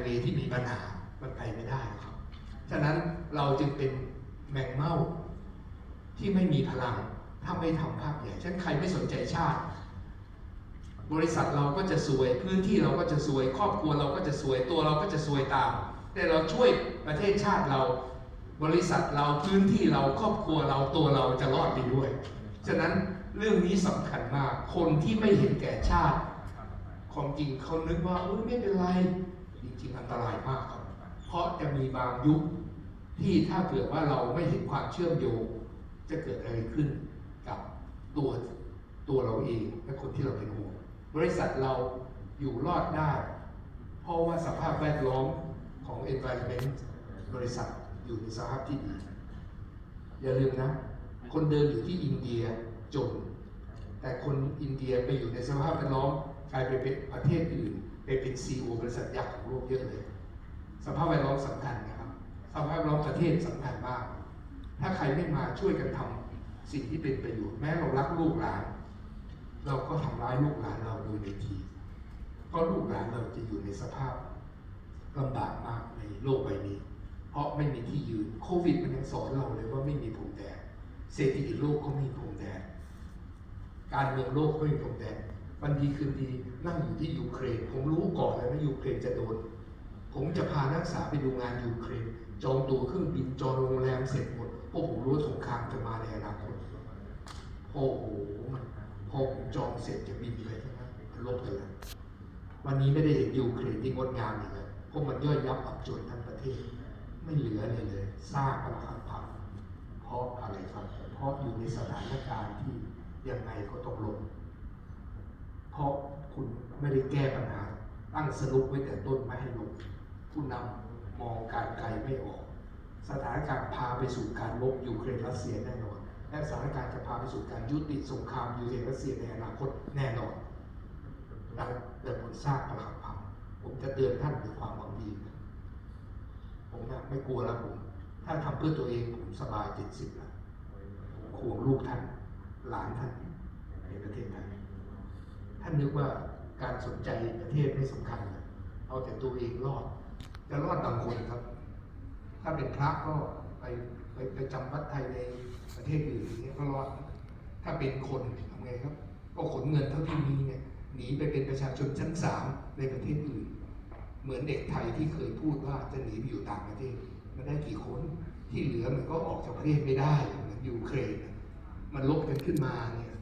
เวย์ที่มีปัญหา มันไปไม่ได้ครับ ฉะนั้นเราจึงเป็นแมงเม่าที่ไม่มีพลัง ถ้าไม่ทำภาพใหญ่เช่นใครไม่สนใจชาติ บริษัทเราก็จะซวย พื้นที่เราก็จะซวย ครอบครัวเราก็จะซวย ตัวเราก็จะซวยตาม แต่เราช่วยประเทศชาติเรา บริษัทเรา พื้นที่เรา ครอบครัวเรา ตัวเราจะรอดไปด้วย ฉะนั้นเรื่องนี้สำคัญมาก คนที่ไม่เห็นแก่ชาติ ความจริงเขานึกว่าเออไม่เป็นไร จริงๆอันตรายมากครับ เพราะจะมีบางยุคที่ถ้าเผื่อว่าเราไม่เห็นความเชื่อมโยงจะเกิดอะไรขึ้นกับตัวตัวเราเองและคนที่เราเป็นห่วงบริษัทเราอยู่รอดได้ เพราะว่าสภาพแวดล้อมของ environment บริษัทอยู่ในสภาพที่ดี อย่าลืมนะ คนเดินอยู่ที่อินเดียจน แต่คนอินเดียไปอยู่ในสภาพแวดล้อมกลายไปเป็นประเทศอื่น ไปเป็นซีอบริษัทยักษ์ของโลกเยอะเลย สภาพแวดล้อมสำคัญนะครับ สภาพแวดล้อมประเทศสำคัญมาก ถ้าใครไม่มาช่วยกันทำสิ่งที่เป็นประโยชน์แม้เรารักลูกหลาน เราก็ทำร้ายลูกหลานเราโดยในทีเพราะลูกหลานเราจะอยู่ในสภาพลำบากมากในโลกใบนี้ เพราะไม่มีที่ยืนโควิดมันยังสอนเราเลยว่าไม่มีผมแดนเศรษฐกิจโลกก็ไม่มีผมแดนการเมืองโลกก็ไม่มีผมแดน วันดีคืนดีนั่งอยู่ที่ยูเครน ผมรู้ก่อนเลยว่ายูเครนจะโดน ผมจะพานักศึกษาไปดูงานยูเครน จองตั๋วเครื่องบินจองโรงแรมเสร็จหมดเพราะผมรู้สงครามจะมาในอนาคตโอ้โหมันพอผมจองเสร็จจะบินเลยนะลบกันแล้ววันนี้ไม่ได้เห็นยูเครนที่งดงามอีกแล้วเพราะมันย่อยยับอับจนทั้งประเทศ ไม่เหลือเลยเลยสร้างปรักหักพังเพราะอะไรครับเพราะอยู่ในสถานการณ์ที่ยังไงก็ต้องลง เพราะคุณไม่ได้แก้ปัญหา ตั้งสรุปไว้แต่ต้นไม่ให้ลงผู้นำมองการไกลไม่ออก สถานการณ์พาไปสู่การลบยูเครนรัสเซียแน่นอน และสถานการณ์จะพาไปสู่การยุติสงครามยูเครนรัสเซียในอนาคตแน่นอนดังเดินผลสร้างประหักพังผมจะเตือนท่านด้วยความหวังดีนะผมนะไม่กลัวแล้วผมถ้าทำเพื่อตัวเองผมสบายเจ็ดสิบแล้วผมห่วงลูกท่าน หลานท่านประเทศไทย ท่านนึกว่าการสนใจประเทศไม่สำคัญเลยเอาแต่ตัวเองรอด จะรอดบางคนครับ ถ้าเป็นพระก็ไปไปไปจำวัดไทยในประเทศอื่นอย่างเงี้ยก็รอด ถ้าเป็นคนทำไงครับ ก็ขนเงินเท่าที่มีเนี่ยหนีไปเป็นประชาชนชั้นสามในประเทศอื่น เหมือนเด็กไทยที่เคยพูดว่าจะหนีไปอยู่ต่างประเทศมันได้กี่คนที่เหลือมันก็ออกจากประเทศไม่ได้เหมือนยูเครนมันลบกันขึ้นมาเนี่ย